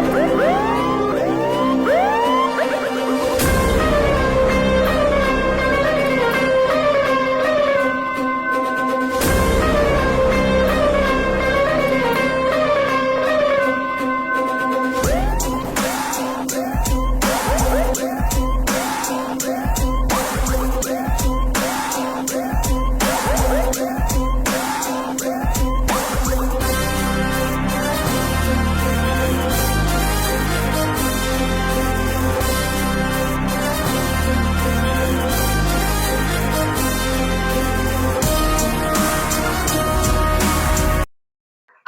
Woo!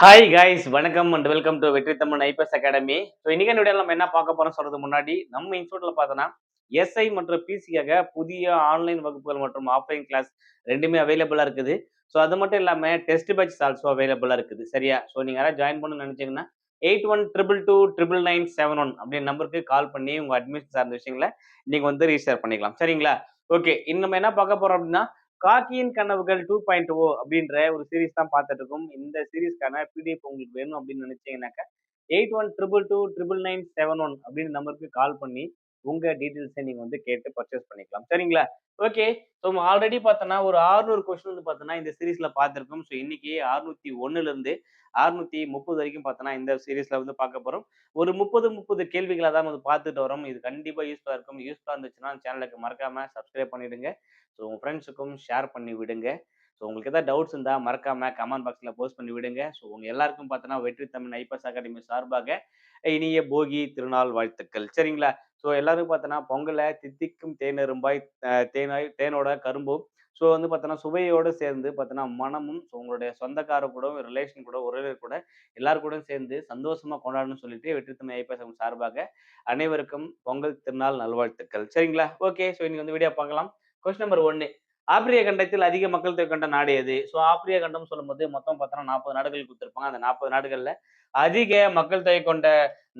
Hi guys வணக்கம் and welcome to Vetri Tamil IPS academy so இன்னைக்கு video நம்ம என்ன பார்க்க போறோம் சொல்றது முன்னாடி நம்ம இன்ஸ்டியூட்ல பார்த்தோன்னா எஸ்ஐ மற்றும் பிசிக்காக புதிய ஆன்லைன் வகுப்புகள் மற்றும் ஆஃப்லைன் கிளாஸ் ரெண்டுமே அவைலபிளா இருக்குது. ஸோ அது மட்டும் இல்லாம டெஸ்ட் பேட்ச் ஆல்சோ அவைலபிளா இருக்குது. சரியா? ஸோ நீங்க யாராவது ஜாயின் பண்ணணும்னு நினைச்சீங்கன்னா eight one triple two triple nine seven one அப்படின்ற நம்பருக்கு கால் பண்ணி உங்க அட்மிஷன் சார்ந்த விஷயங்களை நீங்க வந்து ரீசேர் பண்ணிக்கலாம். சரிங்களா? ஓகே இன்னும் நம்ம என்ன பார்க்க போறோம் அப்படின்னா காக்கியின் கனவுகள் டூ பாயிண்ட் ஓ அப்படின்ற ஒரு சீரிஸ் தான் பார்த்துட்டு இருக்கோம் இந்த சீரிஸ்க்கான பிடிஎஃப் உங்களுக்கு வேணும் அப்படின்னு நினைச்சீங்கன்னாக்கா eight one triple two triple nine seven one அப்படின்னு நம்பருக்கு கால் பண்ணி உங்க டீட்டெயில்ஸை நீங்க வந்து கேட்டு பர்ச்சேஸ் பண்ணிக்கலாம். சரிங்களா? ஓகே ஸோ ஆல்ரெடி பார்த்தோன்னா ஒரு ஆறுநூறு கொஸ்டின் வந்து பார்த்தோன்னா இந்த சீரீஸில் பார்த்துருக்கோம். ஸோ இன்னைக்கு அறுநூத்தி ஒன்றுலேருந்து அறுநூத்தி முப்பது வரைக்கும் பார்த்தோன்னா இந்த சீரீஸில் வந்து பார்க்க போகிறோம் ஒரு முப்பது முப்பது கேள்விகளாக தான் வந்து பார்த்துட்டு வரோம். இது கண்டிப்பாக யூஸ்ஃபுல்லாக இருக்கும். யூஸ்ஃபுல்லாக இருந்துச்சுன்னா சேனலுக்கு மறக்காமல் சப்ஸ்கிரைப் பண்ணிடுங்க. ஸோ உங்கள் ஃப்ரெண்ட்ஸுக்கும் ஷேர் பண்ணி விடுங்க. ஸோ உங்களுக்கு எதாவது டவுட்ஸ் இருந்தால் மறக்காமல் கமெண்ட் பாக்ஸில் போஸ்ட் பண்ணி விடுங்க. ஸோ உங்கள் எல்லாருக்கும் பார்த்தோன்னா வெற்றி தமிழ் ஐபிஎஸ் அகாடமி சார்பாக இனிய போகி திருநாள் வாழ்த்துக்கள். சரிங்களா? ஸோ எல்லாருக்கும் பார்த்தோன்னா பொங்கலை தித்திக்கும் தேனரும்பாய் தேனாய் தேனோட கரும்பும். ஸோ வந்து பார்த்தோன்னா சுவையோடு சேர்ந்து பார்த்தோன்னா மனமும் ஸோ உங்களுடைய சொந்தக்கார கூட ரிலேஷன் கூட உறவினர் கூட எல்லாரும் கூட சேர்ந்து சந்தோஷமாக கொண்டாடணும்னு சொல்லிட்டு வெற்றி தமிழ் ஐபிஎஸ் சார்பாக அனைவருக்கும் பொங்கல் திருநாள் நல்வாழ்த்துக்கள். சரிங்களா? ஓகே ஸோ இன்னைக்கு வந்து வீடியோ பார்க்கலாம். கொஸ்டின் நம்பர் ஒன்று ஆப்பிரிய கண்டத்தில் அதிக மக்கள் தொகை கொண்ட நாடு எது? ஸோ ஆப்பிரிய கண்டம் சொல்லும்போது மொத்தம் பார்த்தோன்னா நாற்பது நாடுகள் கொடுத்துருப்பாங்க. அந்த நாற்பது நாடுகளில் அதிக மக்கள் தொகை கொண்ட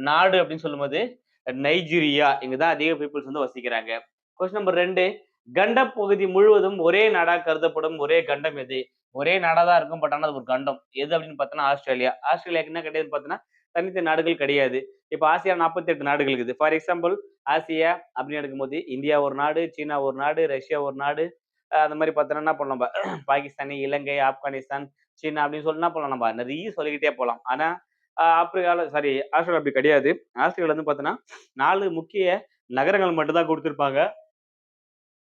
நாடு அப்படின்னு சொல்லும்போது நைஜீரியா இங்கே தான் அதிக பீப்புள்ஸ் வந்து வசிக்கிறாங்க. கொஸ்டின் நம்பர் ரெண்டு கண்ட பகுதி முழுவதும் ஒரே நாடா கருதப்படும் ஒரே கண்டம் எது? ஒரே நாடா தான் இருக்கும் பட் ஆனால் அது ஒரு கண்டம். எது அப்படின்னு பார்த்தோன்னா ஆஸ்திரேலியா. ஆஸ்திரேலியாக்கு என்ன கிடையாதுன்னு பார்த்தோன்னா தனித்த நாடுகள் கிடையாது. இப்போ ஆசியா நாற்பத்தி எட்டு நாடுகள் இருக்குது. ஃபார் எக்ஸாம்பிள் ஆசியா அப்படின்னு எடுக்கும்போது இந்தியா ஒரு நாடு சீனா ஒரு நாடு ரஷ்யா ஒரு நாடு. அந்த மாதிரி பார்த்தோன்னா என்ன பண்ணலாம் நம்ம பாகிஸ்தானி இலங்கை ஆப்கானிஸ்தான் சீனா அப்படின்னு சொல்லி என்ன பண்ணலாம் நம்ம நிறைய சொல்லிக்கிட்டே போகலாம் ஆனால் ஆப்பிரிக்கால சாரி ஆஸ்திரேலியா அப்படி கிடையாது. ஆஸ்திரேலியா வந்து பார்த்தோன்னா நாலு முக்கிய நகரங்கள் மட்டும்தான் கொடுத்துருப்பாங்க.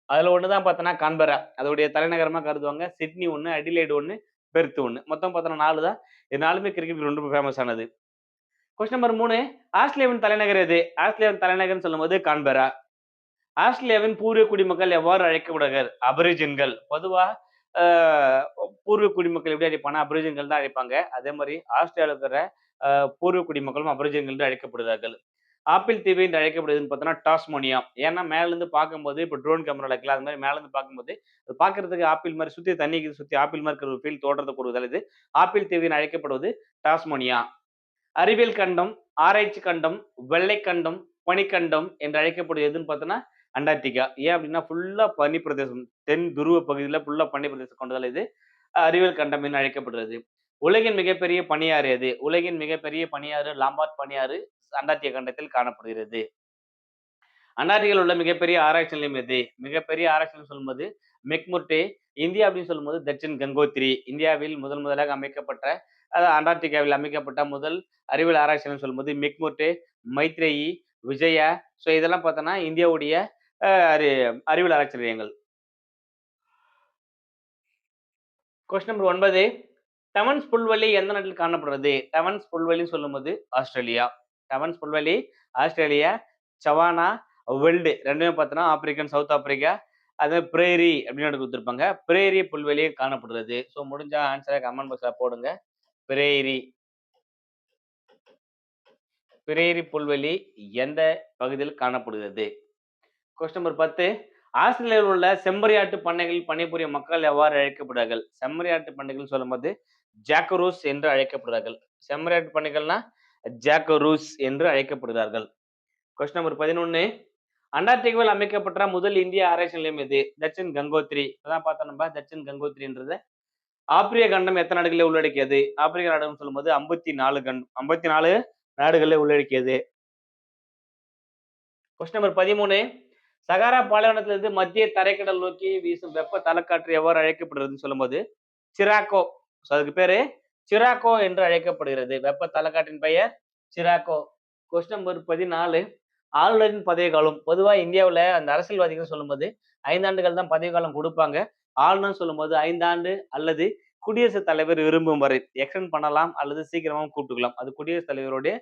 அதில் ஒன்று தான் பார்த்தோன்னா கான்பரா. அதோடைய தலைநகரமாக கருதுவாங்க. சிட்னி ஒன்று அடிலைடு ஒன்று பெர்த் ஒன்று மொத்தம் பார்த்தோன்னா நாலு தான். இது நாலுமே கிரிக்கெட் ரொம்ப ஃபேமஸ் ஆனது. கொஸ்டின் நம்பர் மூணு ஆஸ்திரேலியாவின் தலைநகர் எது? ஆஸ்திரேலியாவின் தலைநகர்னு சொல்லும்போது கான்பரா. ஆஸ்திரேலியாவின் பூர்வீக குடிமக்கள் எவ்வாறு அழைக்கப்படுகிறார் அபரிஜின்கள் பொதுவாக பூர்வ பூர்வீக குடிமக்கள் எப்படி அழைப்பாங்கன்னா அபரிஜின்கள் தான் அழைப்பாங்க. அதே மாதிரி ஆஸ்திரேலியாவில் இருக்கிற பூர்வ குடிமக்களும் அபரிஜின்கள் என்று அழைக்கப்படுகிறார்கள். ஆப்பிள் தீவு என்று அழைக்கப்படுதுன்னு பார்த்தோன்னா டாஸ்மோனியா. ஏன்னா மேலேருந்து பார்க்கும்போது இப்போ ட்ரோன் கேமரா இருக்குல்ல அது மாதிரி மேலேருந்து பார்க்கும்போது அது பார்க்கறதுக்கு ஆப்பிள் மாதிரி சுற்றி தண்ணி சுற்றி ஆப்பிள் மாதிரி இருக்கிற ஒரு ஃபீல் தோற்றத்தை கொடுக்குதல் இது. ஆப்பிள் தீவின் அழைக்கப்படுவது டாஸ்மோனியா. அறிவியல் கண்டம் ஆராய்ச்சி கண்டம் வெள்ளை கண்டம் பனிக்கண்டம் என்று அழைக்கப்படுவது எதுன்னு பார்த்தோன்னா அண்டார்டிகா. ஏன் அப்படின்னா ஃபுல்லாக பனி பிரதேசம் தென் துருவ பகுதியில் ஃபுல்லாக பனி பிரதேசம் கொண்டதால் இது அறிவியல் கண்டம் என்று அழைக்கப்படுகிறது. உலகின் மிகப்பெரிய பனியாறு எது? உலகின் மிகப்பெரிய பனியாறு லாம்பார்ட் பனியாறு அண்டார்டிகா கண்டத்தில் காணப்படுகிறது. அண்டார்டிகில் உள்ள மிகப்பெரிய ஆராய்ச்சி நிலையம் எது? மிகப்பெரிய ஆராய்ச்சி நிலையம் சொல்லும்போது மெக்முர்டே இந்தியா அப்படின்னு சொல்லும்போது தட்சின் கங்கோத்ரி. இந்தியாவில் முதல் முதலாக அமைக்கப்பட்ட அதாவது அண்டார்டிகாவில் அமைக்கப்பட்ட முதல் அறிவியல் ஆராய்ச்சி நிலையம் சொல்லும்போது மெக்முர்டே மைத்ரேயி விஜயா. ஸோ இதெல்லாம் பார்த்தோன்னா இந்தியாவுடைய அஹ், அறி அறிவியல் ஆராய்ச்சி நிலையங்கள். கொஸ்டின் நம்பர் ஒன்பது. டெவன்ஸ் புல்வெளி எந்த நாட்டில் காணப்படுறது டெவன்ஸ் புல்வெளின்னு சொல்லும்போது ஆஸ்திரேலியா. டெவன்ஸ் புல்வெளி ஆஸ்திரேலியா சவானா வெல்டு ரெண்டுமே பார்த்தோன்னா ஆப்பிரிக்கன் சவுத் ஆப்பிரிக்கா அது பிரேரி அப்படின்னு கொடுத்துருப்பாங்க. பிரேரி புல்வெளியே காணப்படுறது ஸோ முடிஞ்சா ஆன்சரை கமெண்ட் பாக்ஸில் போடுங்க. பிரேரி. பிரேரி புல்வெளி எந்த பகுதியில் காணப்படுகிறது? கொஸ்டின் நம்பர் பத்து. ஆஸ்திரேலியாவில் உள்ள செம்மறியாட்டு பண்ணைகளில் பணிபுரியும் மக்கள் எவ்வாறு அழைக்கப்படுகிறார்கள்? செம்மறியாட்டு பண்ணைகள் சொல்லும்போது ஜாக்கரூஸ் என்று அழைக்கப்படுகிறார்கள். செம்மறியாட்டு பண்ணைகள்னா ஜாக்கரூஸ் என்று அழைக்கப்படுகிறார்கள். கொஸ்டின் நம்பர் பதினொன்னு. அண்டார்டிகாவில் அமைக்கப்பட்ட முதல் இந்திய ஆராய்ச்சி நிலையம் எது? தட்சின் கங்கோத்ரி. அதான் பார்த்தோம் நம்ம தட்சின் கங்கோத்ரின்றது. ஆப்பிரிய கண்டம் எத்தனை நாடுகளை உள்ளடக்கியது? ஆப்பிரிக்க நாடுன்னு சொல்லும்போது ஐம்பத்தி நாலு கண்டம் ஐம்பத்தி நாலு நாடுகளை உள்ளடக்கியது. கொஸ்டின் நம்பர் பதிமூணு. சகாரா பாலைவனத்திலிருந்து மத்திய தரைக்கடல் நோக்கி வீசும் வெப்ப தலைக்காற்று எவ்வாறு அழைக்கப்படுறதுன்னு சொல்லும்போது சிராக்கோ ஸோ அதுக்கு பேரு சிராக்கோ என்று அழைக்கப்படுகிறது. வெப்ப தலைக்காட்டின் பெயர் சிராக்கோ. கொஸ்டின் நம்பர் பதினாலு. ஆளுநரின் பதவி காலம். பொதுவாக இந்தியாவில் அந்த அரசியல்வாதிகள் சொல்லும்போது ஐந்தாண்டுகள் தான் பதவி காலம் கொடுப்பாங்க. ஆளுநர் சொல்லும்போது ஐந்தாண்டு அல்லது குடியரசுத் தலைவர் விரும்பும் வரை. எக்ஸ்டெண்ட் பண்ணலாம் அல்லது சீக்கிரமாக கூப்பிட்டுக்கலாம் அது குடியரசுத் தலைவருடைய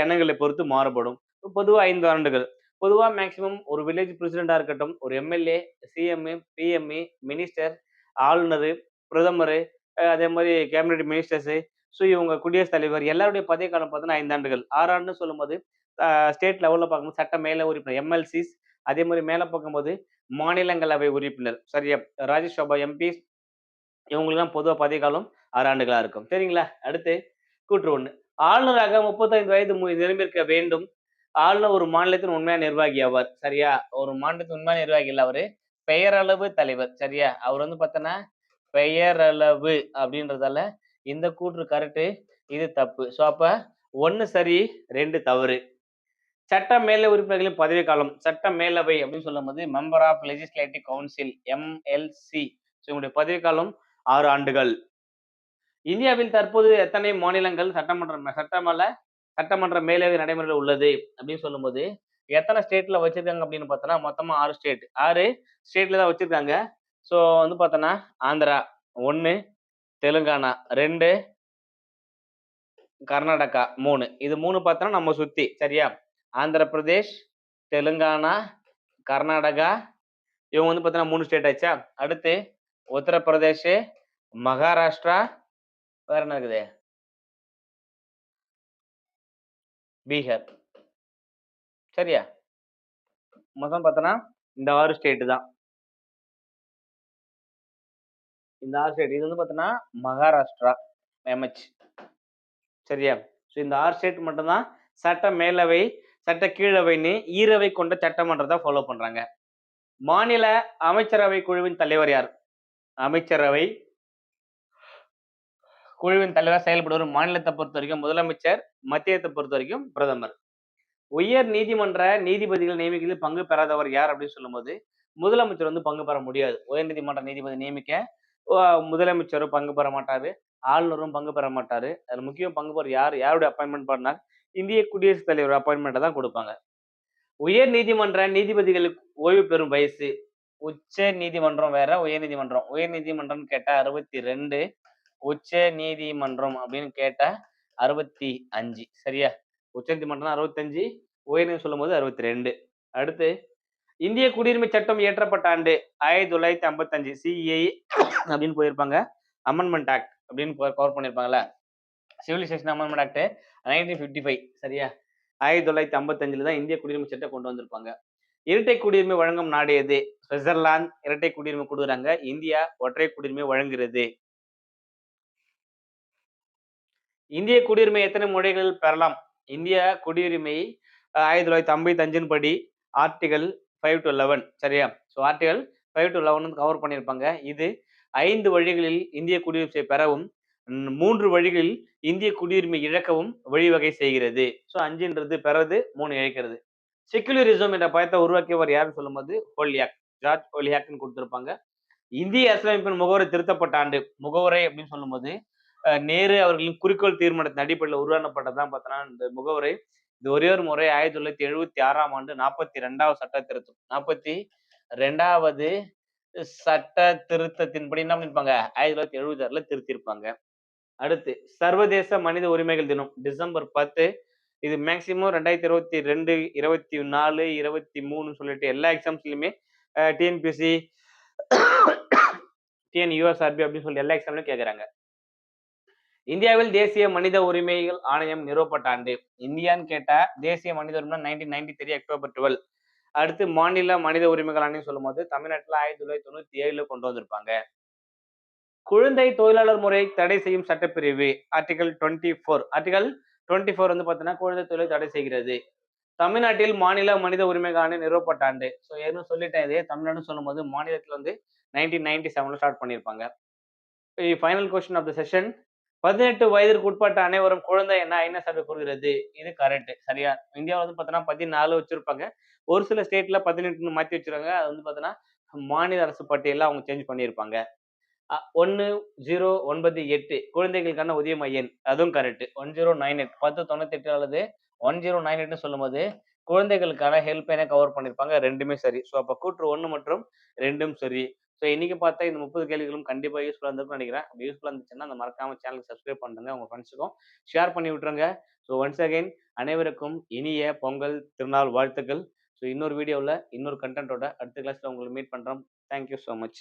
எண்ணங்களை பொறுத்து மாறுபடும். பொதுவாக ஐந்து ஆண்டுகள். பொதுவாக மேக்சிமம் ஒரு வில்லேஜ் பிரசிடெண்டாக இருக்கட்டும் ஒரு எம்எல்ஏ சிஎம்ஏ பிஎம்ஏ மினிஸ்டர் ஆளுநர் பிரதமர் அதே மாதிரி கேபினெட் மினிஸ்டர்ஸு ஸோ இவங்க குடியரசுத் தலைவர் எல்லாருடைய பதவி காலம் பார்த்தீங்கன்னா ஐந்து ஆண்டுகள். சொல்லும்போது ஸ்டேட் லெவலில் பார்க்கும்போது சட்ட மேல உறுப்பினர் எம்எல்சிஸ் அதே மாதிரி மேலே பார்க்கும்போது மாநிலங்களவை உறுப்பினர் சரியா? ராஜ்யசபா எம்பிஸ் இவங்களுக்குலாம் பொதுவாக பதவி காலம் ஆறு இருக்கும். சரிங்களா? அடுத்து கூற்று ஒன்று ஆளுநராக முப்பத்தைந்து வயது நிரம்பியிருக்க வேண்டும். ஆளுநர் ஒரு மாநிலத்தின் உண்மையான நிர்வாகி ஆவார். சரியா? ஒரு மாநிலத்தின் உண்மையான நிர்வாகி இல்லை அவரு. பெயரளவு தலைவர். சரியா? அவர் வந்து பார்த்தோன்னா பெயரளவு அப்படின்றதால இந்த கூற்று கரெக்டு இது தப்பு. ஸோ அப்போ ஒன்று சரி ரெண்டு தவறு. சட்ட மேலவை உறுப்பினர்களின் பதவி காலம் சட்ட மேலவை அப்படின்னு சொல்லும்போது member of legislative council MLC இவங்களுடைய பதவி காலம் ஆறு ஆண்டுகள். இந்தியாவில் தற்போது எத்தனை மாநிலங்கள்? சட்டமன்ற சட்டமல்ல சட்டமன்ற மேலவை நடைமுறையில் உள்ளது அப்படின்னு சொல்லும்போது எத்தனை ஸ்டேட்ல வச்சிருக்காங்க அப்படின்னு பார்த்தோன்னா மொத்தமா ஆறு ஸ்டேட் ஆறு ஸ்டேட்ல தான் வச்சிருக்காங்க. ஸோ வந்து பார்த்தோன்னா ஆந்திரா ஒன்று தெலுங்கானா ரெண்டு கர்நாடகா மூணு. இது மூணு பார்த்தோன்னா நம்ம சுத்தி சரியா? ஆந்திர பிரதேஷ் தெலுங்கானா கர்நாடகா இவங்க வந்து பார்த்தோன்னா மூணு ஸ்டேட் ஆச்சா அடுத்து உத்தரப்பிரதேஷ் மகாராஷ்டிரா வேற என்ன இருக்குது? பீகார். சரியா? மொத்தம் பார்த்தோன்னா இந்த ஆறு ஸ்டேட்டு தான். இந்த ஆறு ஸ்டேட் இது வந்து பார்த்தோன்னா மகாராஷ்டிரா எம்ஹெச் சரியா? ஸோ இந்த ஆறு ஸ்டேட் மட்டும்தான் சட்ட மேலவை சட்ட கீழவைன்னு ஈரவை கொண்ட சட்டமன்றத்தை ஃபாலோ பண்ணுறாங்க மாநில அமைச்சரவை குழுவின் தலைவர் யார்? அமைச்சரவை குழுவின் தலைவர் செயல்படுவர் மாநிலத்தை பொறுத்த வரைக்கும் முதலமைச்சர் மத்தியத்தை பொறுத்த வரைக்கும் பிரதமர். உயர் நீதிமன்ற நீதிபதிகள் நியமிக்கிறதில் பங்கு பெறாதவர் யார் அப்படின்னு சொல்லும்போது முதலமைச்சர் வந்து பங்கு பெற முடியாது. உயர் நீதிமன்ற நீதிபதி நியமிக்க முதலமைச்சரும் பங்கு பெற மாட்டாரு. ஆளுநரும் பங்கு பெற மாட்டாரு. அதில் முக்கியம் பங்கு பெற யார் யாருடைய அப்பாயின்மெண்ட் பண்ணார்? இந்திய குடியரசுத் தலைவர் அப்பாயின்மெண்ட்டை தான் கொடுப்பாங்க. உயர் நீதிமன்ற நீதிபதிகளுக்கு ஓய்வு பெறும் வயசு உச்ச நீதிமன்றம் வேற உயர் நீதிமன்றம். உயர் நீதிமன்றம் கேட்டா அறுபத்தி ரெண்டு உச்ச நீதிமன்றம் அப்படின்னு கேட்ட அறுபத்தி அஞ்சு. சரியா? உச்ச நீதிமன்றம் அறுபத்தஞ்சு உயர்நீதி சொல்லும் போது அறுபத்தி ரெண்டு. அடுத்து இந்திய குடியுரிமை சட்டம் இயற்றப்பட்ட ஆண்டு ஆயிரத்தி தொள்ளாயிரத்தி ஐம்பத்தஞ்சு சிஏ அப்படின்னு போயிருப்பாங்க. அமெண்ட்மெண்ட் ஆக்ட் அப்படின்னு cover பண்ணியிருப்பாங்கல்ல. Civilisation amendment act nineteen fifty five சரியா? ஆயிரத்தி தொள்ளாயிரத்தி ஐம்பத்தஞ்சில் தான் இந்திய குடியுரிமை சட்டம் கொண்டு வந்திருப்பாங்க. இரட்டை குடியுரிமை வழங்கும் நாடு எது? சுவிட்சர்லாந்து இரட்டை குடியுரிமை கொடுக்குறாங்க. இந்தியா ஒற்றை குடியுரிமை வழங்குகிறது. இந்திய குடியுரிமை எத்தனை மொழிகளில் பெறலாம்? இந்திய குடியுரிமை ஆயிரத்தி தொள்ளாயிரத்தி ஐம்பத்தி அஞ்சின் படி ஆர்டிகல் ஃபைவ் டு லெவன் சரியா? So article five to eleven cover பண்ணியிருப்பாங்க. இது ஐந்து வழிகளில் இந்திய குடியுரிமை பெறவும் மூன்று வழிகளில் இந்திய குடியுரிமை இழக்கவும் வழிவகை செய்கிறது. ஸோ அஞ்சுன்றது பெறது மூணு இழைக்கிறது. செக்யூலரிசம் என்ற பயத்தை உருவாக்கியவர் யாருன்னு சொல்லும்போது ஹோலியாக் ஜார்ஜ் ஹோலியாக்னு கொடுத்துருப்பாங்க. இந்திய அரசியலமைப்பின் முகவரை திருத்தப்பட்ட ஆண்டு முகவரை அப்படின்னு சொல்லும்போது நேரு அவர்களின் குறிக்கோள் தீர்மானத்தின் அடிப்படையில் உருவானப்பட்டதான் பார்த்தோன்னா இந்த முகவரை. இது ஒரே ஒரு முறை ஆயிரத்தி தொள்ளாயிரத்தி எழுபத்தி ஆறாம் ஆண்டு நாற்பத்தி ரெண்டாவது சட்ட திருத்தம். நாற்பத்தி ரெண்டாவது சட்ட திருத்தத்தின்படி என்ன பண்ணிருப்பாங்க? ஆயிரத்தி தொள்ளாயிரத்தி எழுபத்தி ஆறுல திருத்திருப்பாங்க. அடுத்து சர்வதேச மனித உரிமைகள் தினம் டிசம்பர் பத்து. இது மேக்சிமம் ரெண்டாயிரத்தி இருபத்தி ரெண்டு இருபத்தி நாலு இருபத்தி மூணு சொல்லிட்டு எல்லா எக்ஸாம்ஸ்லையுமே டிஎன்பிசி டிஎன் யூஎஸ்ஆர்பி அப்படின்னு சொல்லி எல்லா எக்ஸாம்லையும் கேட்குறாங்க இந்தியாவில் தேசிய மனித உரிமைகள் ஆணையம் நிறுவப்பட்ட ஆண்டு இந்தியான்னு கேட்டா தேசிய மனித உரிமை nineteen ninety three October twelve அடுத்து மாநில மனித உரிமைகள் ஆணையம் சொல்லும்போது தமிழ்நாட்டில் ஆயிரத்தி தொள்ளாயிரத்தி தொண்ணூத்தி ஏழுல கொண்டு வந்திருப்பாங்க. குழந்தை தொழிலாளர் முறை தடை செய்யும் சட்டப்பிரிவு article twenty four article twenty four வந்து பார்த்தீங்கன்னா குழந்தை தொழிலை தடை செய்கிறது. தமிழ்நாட்டில் மாநில மனித உரிமைகள் ஆணையம் நிறுவப்பட்ட ஆண்டு ஸோ ஏன்னு சொல்லிட்டேன் இதே தமிழ்நாடுன்னு சொல்லும்போது மாநிலத்தில் வந்து நைன்டீன் நைன்டி செவனில் ஸ்டார்ட் பண்ணியிருப்பாங்க final question of the session பதினெட்டு வயதிற்கு உட்பட்ட அனைவரும் குழந்தை என்ன ஐநா சபை கூறுகிறது. இது கரெக்ட் சரியா? இந்தியாவில் வந்து பார்த்தீங்கன்னா பதினாலு வச்சிருப்பாங்க. ஒரு சில ஸ்டேட்ல பதினெட்டுன்னு மாற்றி வச்சிருக்காங்க. அது வந்து பார்த்தீங்கன்னா மாநில அரசு பட்டியலில் அவங்க சேஞ்ச் பண்ணியிருப்பாங்க. ஒன்று ஜீரோ ஒன்பது எட்டு குழந்தைகளுக்கான உதய மையம் அதுவும் correct one zero nine eight பத்து தொண்ணூத்தி எட்டு அல்லது ஒன் ஜீரோ நைன் எட்னு சொல்லும்போது குழந்தைகளுக்கான ஹெல்ப்லைனை கவர் பண்ணியிருப்பாங்க. ரெண்டுமே சரி. ஸோ அப்போ கூற்று ஒன்று மற்றும் ரெண்டும் சரி. ஸோ இன்றைக்கி பார்த்தா இந்த முப்பது கேள்விகளும் கண்டிப்பாக யூஸ்ஃபுல்லாக இருந்திருக்கும்னு நினைக்கிறேன். அப்படி யூஸ்ஃபுல்லாக இருந்துச்சுன்னா அந்த மறக்காம சேனலுக்கு சப்ஸ்கிரைப் பண்ணுங்க உங்கள் ஃப்ரெண்ட்ஸுக்கும் ஷேர் பண்ணி விட்டுருங்க. ஸோ ஒன்ஸ் அகைன் அனைவருக்கும் இனிய பொங்கல் திருநாள் வாழ்த்துக்கள். ஸோ இன்னொரு வீடியோவில் இன்னொரு கண்டென்ட்டோட அடுத்த கிளாஸில் உங்களை மீட் பண்ணுறோம் தேங்க்யூ ஸோ மச்